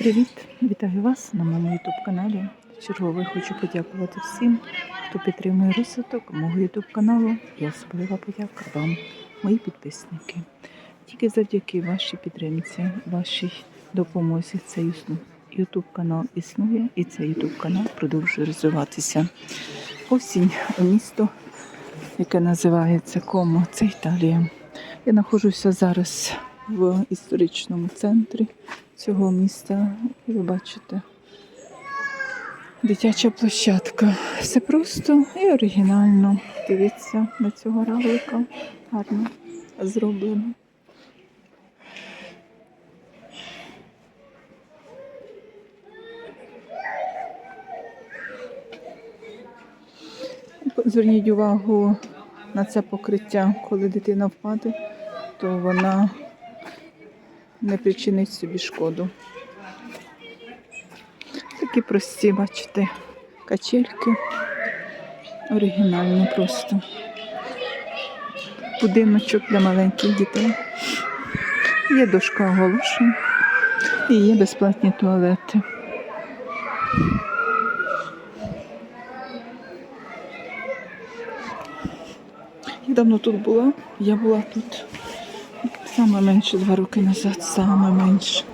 Привіт! Вітаю вас на моєму YouTube каналі. Чергове хочу подякувати всім, хто підтримує розвиток мого YouTube каналу і особлива подяка вам, мої підписники. Тільки завдяки вашій підтримці, вашій допомозі цей YouTube канал існує і цей YouTube канал продовжує розвиватися. Осінь місто, яке називається Комо, це Італія. Я знаходжуся зараз в історичному центрі цього міста. І ви бачите, дитяча площадка. Все просто і оригінально. Дивіться на цього равлика. Гарно зроблено. Зверніть увагу на це покриття, коли дитина впаде, то вона не причинить собі шкоду. Такі прості, бачите, качельки. Оригінальні просто. Будиночок для маленьких дітей. Є дошка оголошень і є безплатні туалети. Я давно тут була, я була тут саме менше два роки назад, саме менше.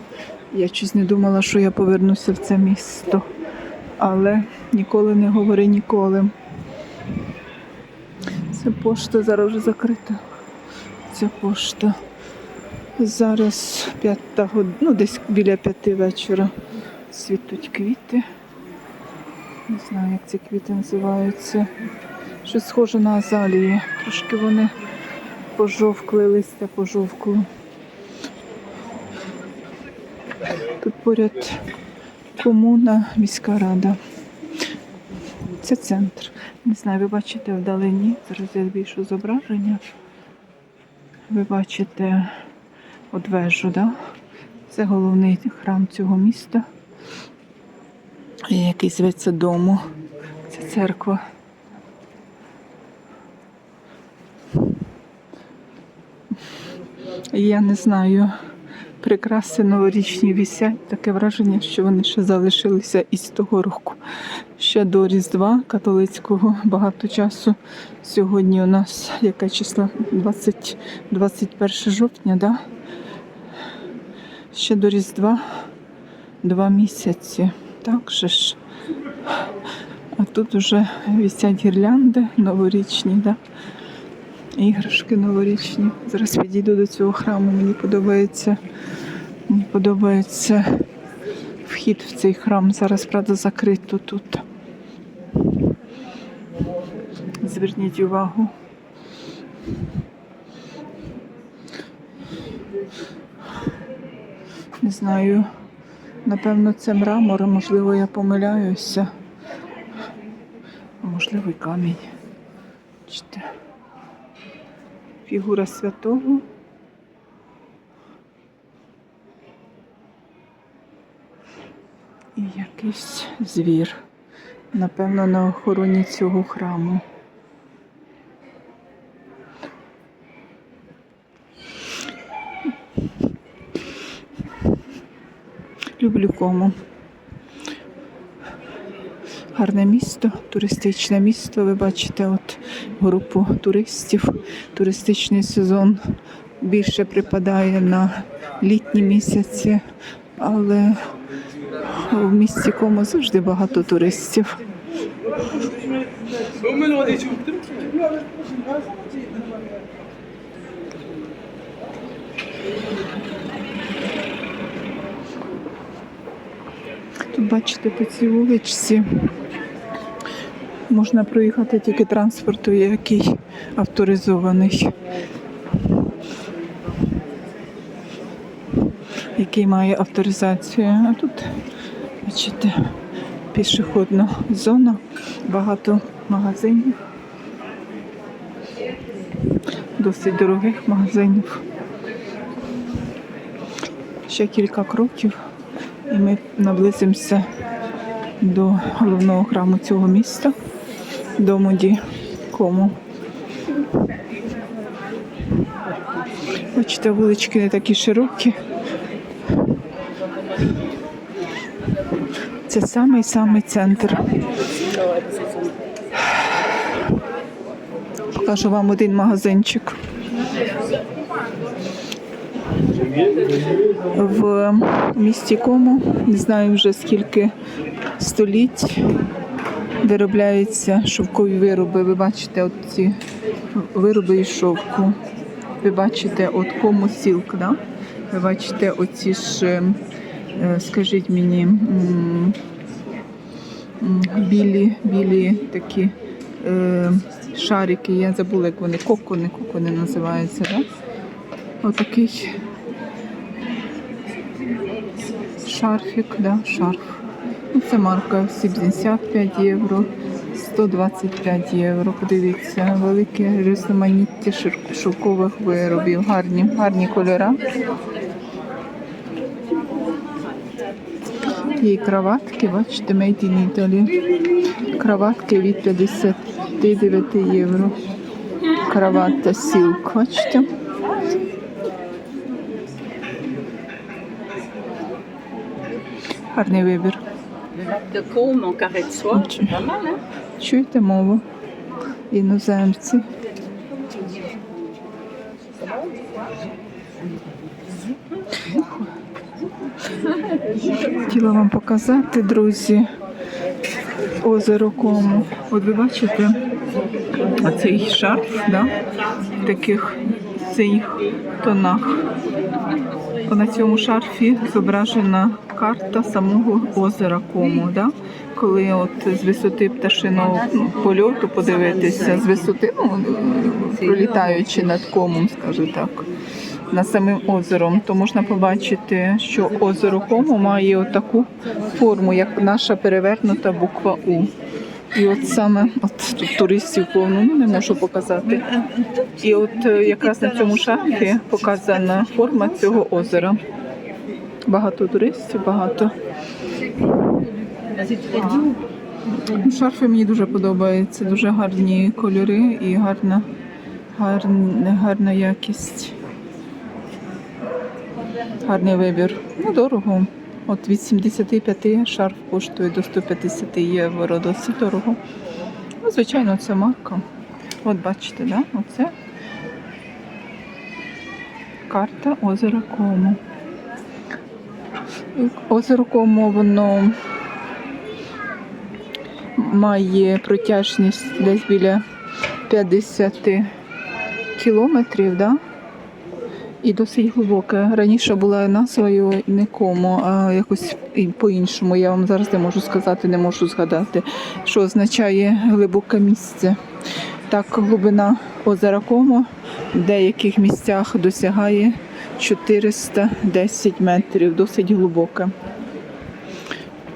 Я щось не думала, що я повернуся в це місто. Але ніколи не говори ніколи. Це пошта зараз вже закрита. Ця пошта. Зараз п'ята година, ну десь біля п'яти вечора світуть квіти. Не знаю, як ці квіти називаються. Щось схоже на азалії. Трошки вони пожовкли, листя пожовкло. Тут поряд комуна, міська рада. Це центр. Не знаю, ви бачите вдалині. Зараз я збільшу зображення. Ви бачите от вежу, да? Це головний храм цього міста, який зветься дому. Це церква. Я не знаю, прикраси новорічні вісять. Таке враження, що вони ще залишилися із того року. Ще до Різдва католицького багато часу. Сьогодні у нас яке число? 20, 21 жовтня, да? Ще до Різдва два місяці. Так же ж. А тут вже вісять гірлянди новорічні, да? Іграшки новорічні. Зараз підійду до цього храму. Мені подобається. Мені подобається вхід в цей храм. Зараз, правда, закрито тут. Зверніть увагу. Не знаю. Напевно, це мрамор, можливо, я помиляюся. А можливо, камінь. Бачите фігура святого. І якийсь звір. Напевно, на охороні цього храму. Люблю кому. Гарне місто, туристичне місто. Ви бачите, от групу туристів. Туристичний сезон більше припадає на літні місяці, але в місті Комо завжди багато туристів. Тут бачите по цій вуличці можна проїхати тільки транспорту, який авторизований, який має авторизацію. А тут, бачите, пішохідна зона, багато магазинів, досить дорогих магазинів. Ще кілька кроків і ми наблизимося до головного храму цього міста, дому Ді Кому. Бачите, вулички не такі широкі. Це самий-самий центр. Покажу вам один магазинчик. В місті Кому, не знаю вже скільки століть, виробляються шовкові вироби. Ви бачите от ці вироби із шовку. Ви бачите от кому сілк, да? Ви бачите оці ж, е, е, скажіть мені, білі, білі такі е, шарики, я забула, як вони, кокони, кокони називаються, да? Отакий шарфік, да, шарф. Це марка 75 євро, 125 євро. Подивіться, велике різноманіття шовкових виробів. Гарні, гарні кольори. Є і краватки, бачите, made in Italy. Краватки від 59 євро. Кравата сілк, бачите. Гарний вибір. De côme en carré de soie. Ok. Pas mal, hein Чуєте мову? Іноземці. Хотіла вам показати, друзі, озеро Кому. От ви бачите оцей шарф, да? в таких синіх тонах. На цьому шарфі зображена карта самого озера Кому. Да? Коли от з висоти пташиного ну, польоту подивитися, з висоти, ну, пролітаючи над комом, скажу так, над самим озером, то можна побачити, що озеро Кому має таку форму, як наша перевернута буква У. І от саме от тут туристів повно ну, не можу показати. І от е, якраз на цьому шарфі показана форма цього озера. Багато туристів, багато. Ну, Шарфи мені дуже подобаються, дуже гарні кольори і гарна, гарна, гарна якість. Гарний вибір. Ну, дорого. От від 75 шарф коштує до 150 євро, досить дорого. Ну, звичайно, це марка. От бачите, да? Оце карта озера Кому. Кому, воно має протяжність десь біля 50 кілометрів, да? і досить глибоке. Раніше була назвою не кому, а якось по-іншому. Я вам зараз не можу сказати, не можу згадати, що означає глибоке місце. Так, глибина озера Комо в деяких місцях досягає 410 метрів, досить глибоке.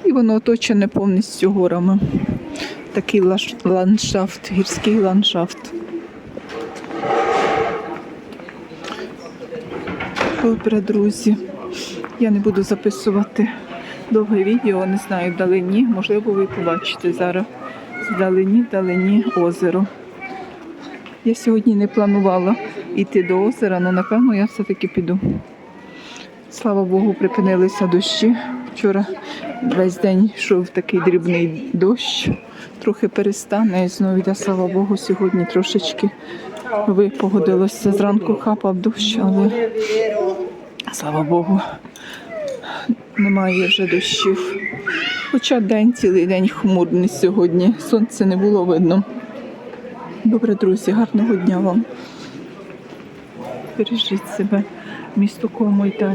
І воно оточене повністю горами. Такий ландшафт, гірський ландшафт. Добре, друзі. Я не буду записувати довге відео, не знаю, вдалині. Можливо, ви побачите зараз вдалині, вдалині озеро. Я сьогодні не планувала йти до озера, але напевно я все-таки піду. Слава Богу, припинилися дощі. Вчора весь день йшов такий дрібний дощ, трохи перестане і знову йде, слава Богу, сьогодні трошечки випогодилося. Зранку хапав дощ, але слава Богу, немає вже дощів. Хоча день цілий день хмурний сьогодні. Сонця не було видно. Добре, друзі, гарного дня вам. Бережіть себе. Місто кому Італія.